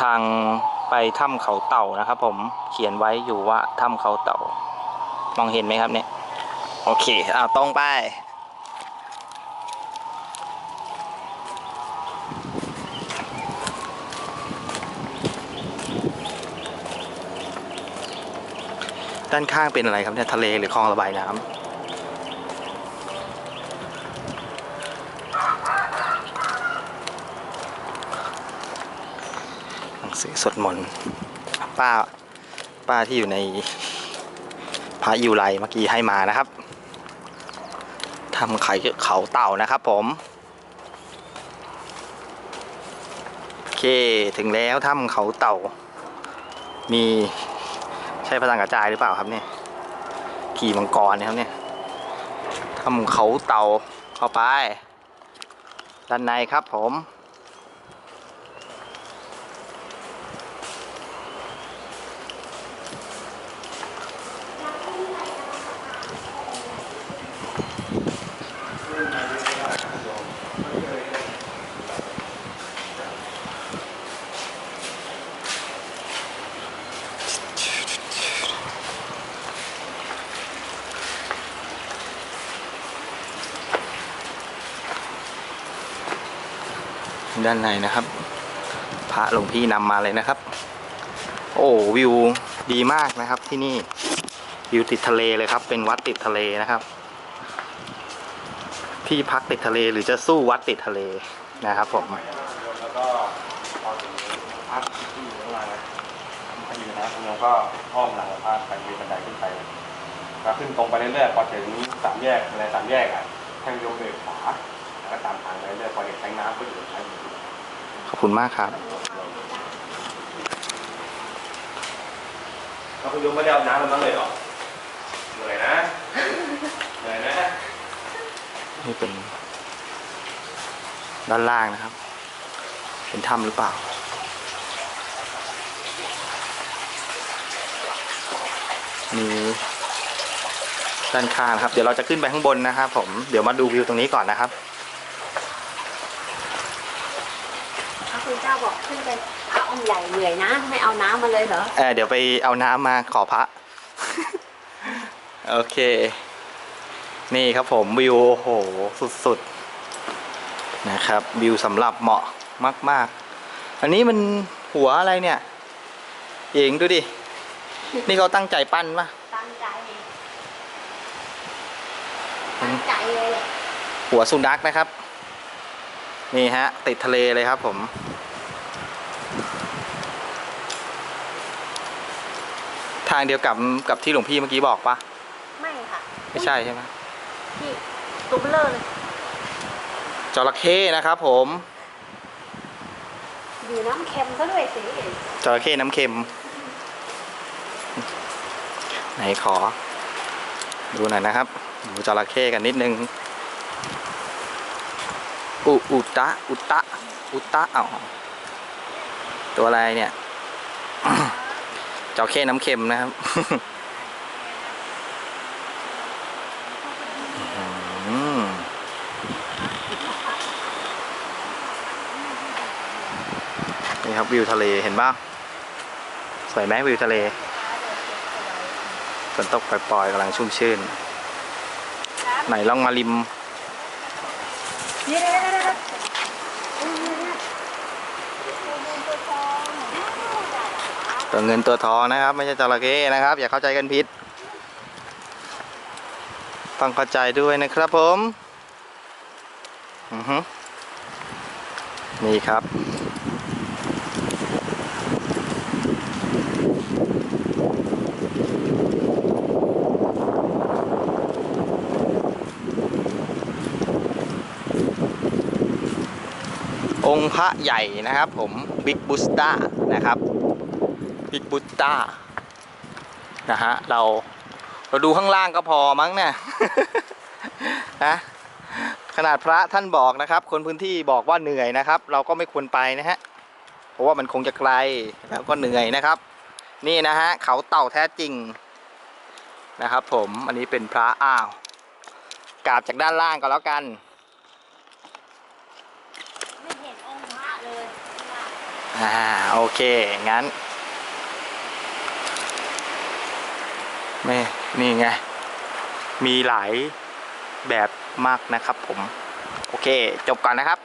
ทางไปถ้ำเขาเต่านะครับผมเขียนไว้อยู่ว่าถ้ำเขาเต่า มองเห็นไหมครับเนี่ย โอเคเอาตรงไป ด้านข้างเป็นอะไรครับเนี่ยทะเลหรือคลองระบายน้ำ หนังสือสวดมนต์ป้าป้าที่อยู่ในพระยูไรเมื่อกี้ให้มานะครับทำไข่เขาเต่านะครับผม โอเคถึงแล้วถ้ำเขาเต่า มีใช่พระสังกระจายหรือเปล่าครับเนี่ยขี่มังกรนะครับเนี่ยถ้ำเขาเต่าเข้าไป ด้านในครับผม ด้านในนะครับ พระหลวงพี่นำมาเลยนะครับ โอ้วิวดีมากนะครับที่นี่วิวติดทะเลเลยครับ เป็นวัดติดทะเลนะครับ ที่พักติดทะเลหรือจะสู้วัดติดทะเลนะครับผมแล้วก็พอถึงพักที่อยู่ข้างล่างนะพออยู่นะคุณโยมก็อ้อมหลังพาไปมีบันไดขึ้นไปก็ขึ้นตรงไปเรื่อยๆพอถึงสามแยกอะไรสามแยกอะให้โยมเบรกขวาแล้วก็ตามทางไปเรื่อยๆพอเห็นแทงน้ำก็อยู่ทางนี้ ขอบคุณมากครับแล้วคุณโยมไม่ได้เอาน้ำมันบ้างเลยเหรอเหนื่อยนะเหนื่อยนะนี่เป็น ด้านล่างนะครับ เป็นถ้ำหรือเปล่ามีด้านข้างนะครับ เดี๋ยวเราจะขึ้นไปข้างบนนะครับผม เดี๋ยวมาดูวิวตรงนี้ก่อนนะครับ พระ คุณเจ้าบอกขึ้นไปพระองค์ใหญ่เหนื่อยนะ ไม่เอาน้ำมาเลยเหรอเออเดี๋ยวไปเอาน้ำมาขอพระ โอเค นี่ครับผมวิวโอ้โห สุดๆ นะครับ วิวสำหรับเหมาะมาก ๆ อันนี้มันหัวอะไรเนี่ยเองดูดิ นี่เขาตั้งใจปั้นปะตั้งใจตั้งใจเลยแหละหัวสุนัขนะครับ นี่ฮะ ติดทะเลเลยครับผม ทางเดียวกับกับที่หลวงพี่เมื่อกี้บอกปะไม่ค่ะไม่ใช่ใช่ไหมพี่ตัวเบลอเลยจระเข้นะครับผม อยู่น้ำเค็มซะด้วยสิจระเข้น้ำเค็ม ไหนขอ ดูหน่อยนะครับ ดูจระเข้กันนิดนึง อุอุตะอุตะอุตะเอาตัวอะไรเนี่ยจระเข้น้ำเค็มนะครับนี่ครับวิวทะเลเห็นป่ะสวยไหมวิวทะเลฝนตกปล่อยๆกำลังชุ่มชื่น ไหนลองมาริม เดี๋ยวเดี๋ยวเดี๋ยวเดี๋ยวตัวเงินตัวทองนะครับ ไม่ใช่จระเข้นะครับ อย่าเข้าใจกันผิดต้องเข้าใจด้วยนะครับผม อือฮึนี่ครับ องค์พระใหญ่นะครับผมบิ๊กบูสต้านะครับบิ๊กบูสต้านะฮะเราเราดูข้างล่างก็พอมั้งเนี่ยนะขนาดพระท่านบอกนะครับ คนพื้นที่บอกว่าเหนื่อยนะครับ เราก็ไม่ควรไปนะฮะเพราะว่ามันคงจะไกลแล้วก็เหนื่อยนะครับ นี่นะฮะเขาเต่าแท้จริงนะครับ ผมอันนี้เป็นพระอ้าวกราบจากด้านล่างก็แล้วกัน ไม่เห็นองค์พระเลย อ่าโอเค งั้นไม่นี่ไง มีหลายแบบมากนะครับผม โอเค จบก่อนนะครับ